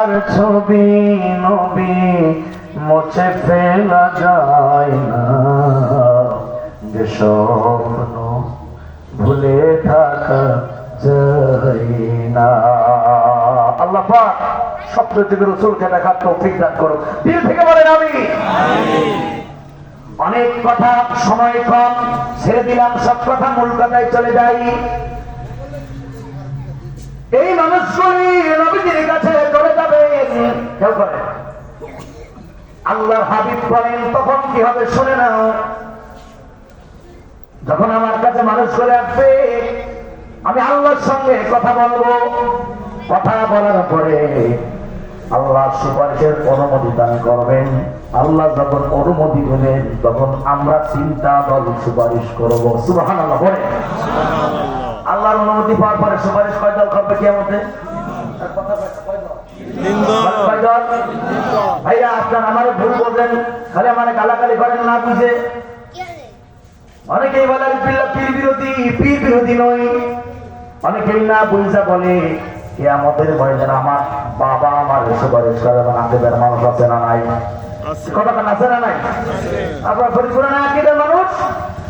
আর ছবি নবী মুছে ফেলা যায় না। যে স্বপ্ন ভুলে থাকা যায় না। আল্লাহ পাক থেকে রসুলকে দেখার করো দিল থেকে বলেন আমি। অনেক কথা সময় কম, ছেড়ে দিলাম, সব কথা মূল কথায় চলে যাই। এই মানুষগুলি নবীজির কাছে চলে যাবে কেউ করে আল্লাহর হাবিব বলেন, তখন কি হবে শুনে নাও। যখন আমার কাছে মানুষ চলে আসবে, আমি আল্লাহর সঙ্গে কথা বলব। কথা বলার পরে আল্লাহ সুপারিশের অনুমতি দান করবেন। আল্লাহ যখন অনুমতি দেবেন, তখন আমরা চিন্তা দল সুপারিশ করব। সুবাহ আল্লাহ বলে আল্লাহর অনুমতি পাওয়ার পরে সুপারিশ কয় দল করবে কি আমাদের ভাইয়া আপনার আমার ভুল বলবেন খালি আমার গালাগালি করেন না বুঝে। অনেকেই বলে আমি পীর বিরোধী পীর বিরোধী নই। অনেকেই না বুঝা বলে কে আমাদের বয়সের আমার বাবা আমার সুপারিশ করে এবং আদেবের মানুষ আছে না নাই? কথা কেন আছে না নাই? আপনার পরিপূর্ণ আকিদের মানুষ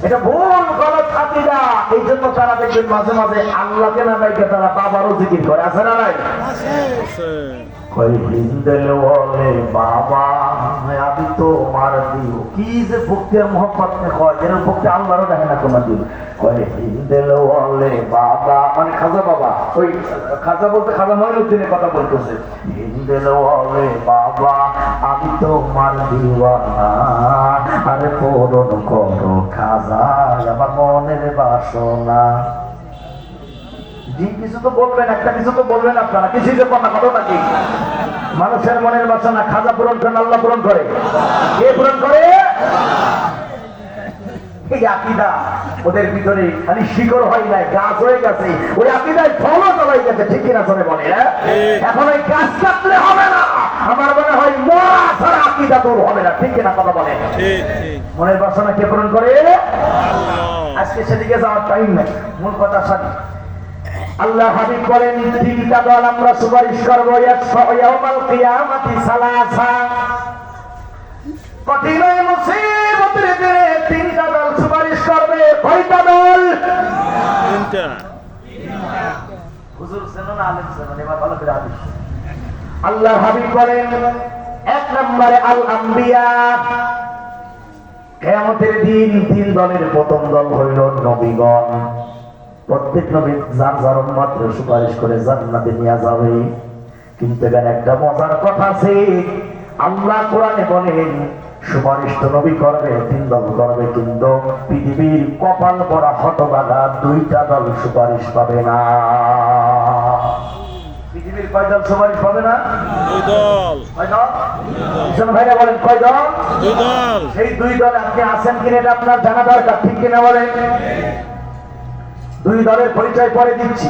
এটা ভুল গলত আকিদা। এই জন্য তারা দেখবেন মাঝে মাঝে আল্লাহকে না ডাইকে তারা বাবারও জিকির করে। আছে না নাই? কই হিন্দেল বলে বাবা আমি তো মার দিও। কি যে ভক্তি আর মোহাম্মত নে কয় এর ভক্তি আল্লাহরও দেখে না কোনো দিন কয় হিন্দেল বলে বাবা মানে খাজা বাবা ওই খাজা বলতে খাজা মহিনুদ্দিনের কথা বলতেছে। হিন্দেল বলে বাবা আমি তো মার দিওয়ানা আরে পূরণ করো খাজা আমার মনের বাসনা ওদের ভিতরে খালি শিকড় হয় নাই, গাছ হয়ে গেছে। ওই আকিদায় ফলও চলাই গেছে, ঠিক কিনা বলে হ্যাঁ? এখন ওই গাছ কাটলে হবে না। আমার মনে হয় মরা ছাড়া আকিদা দূর হবে না। ঠিক কিনা কথা বলে মনের বাসনা কে পূরণ করে? আজকে সেদিকে যাওয়ার টাইম নেই। মূল কথা সাথে আল্লাহ হাবিব বলেন তিনটা দল আমরা সুপারিশ করব। কঠিন এই মুসিবতের দিনে তিনটা দল সুপারিশ করবে কয়টা দল তিনটা হুজুর চেনো না আলেম চেনো না, এবার ভালো করে হাদিস আল্লাহ হাবিব বলেন, এক নম্বরে আল আম্বিয়া কেয়ামতের দিন তিন দলের প্রথম দল হইল নবীগণ। প্রত্যেক নবী যার যার মাত্র সুপারিশ করে জান্নাতে নিয়ে যাবে। কিন্তু এখানে একটা মজার কথা আছে, আল্লাহ কোরআনে বলেন সুপারিশ তো নবী করবে, তিন দল করবে, কিন্তু পৃথিবীর কপাল পরা হতবাগা দুইটা দল সুপারিশ পাবে না। কয় দল সুপারিশ পাবে না? দুই দল। ভাইরা বলেন কয় দল? দুই দল। সেই দুই দল আপনি আছেন কিনা এটা আপনার জানা দরকার ঠিক কিনা বলেন? দুই দলের পরিচয় পরে দিচ্ছি।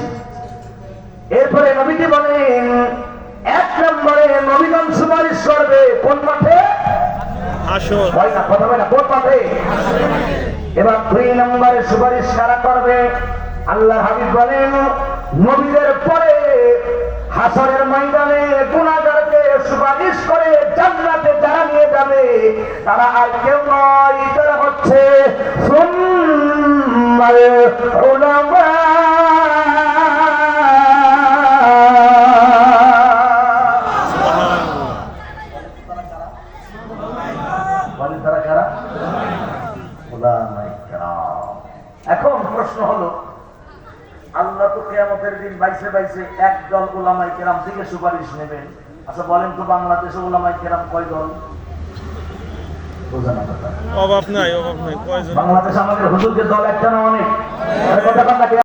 এরপরে নবীজি বলেন এক নম্বরে নবীগণ সুপারিশ করবে কোন মাঠে? আসল হয় না কথা না কোন মাঠে? এবার দুই নম্বরে সুপারিশ কারা করবে? আল্লাহ হাবিব বলেন নবীদের পরে হাসরের ময়দানে গুণাগারকে সুপারিশ করে জান্নাতে যারা নিয়ে যাবে। তারা আর কেউ নয় তারা হচ্ছে। এখন প্রশ্ন হলো আল্লাহ তো কেয়ামতের দিন বাইশে বাইশে একদল ওলামাই কেরাম থেকে সুপারিশ নেবেন আচ্ছা বলেন তো বাংলাদেশে ওলামাই কেরাম কয় দল? অভাব নাই অভাব নাই বাংলাদেশ আমাদের হুজুরদের দল একটা না অনেক?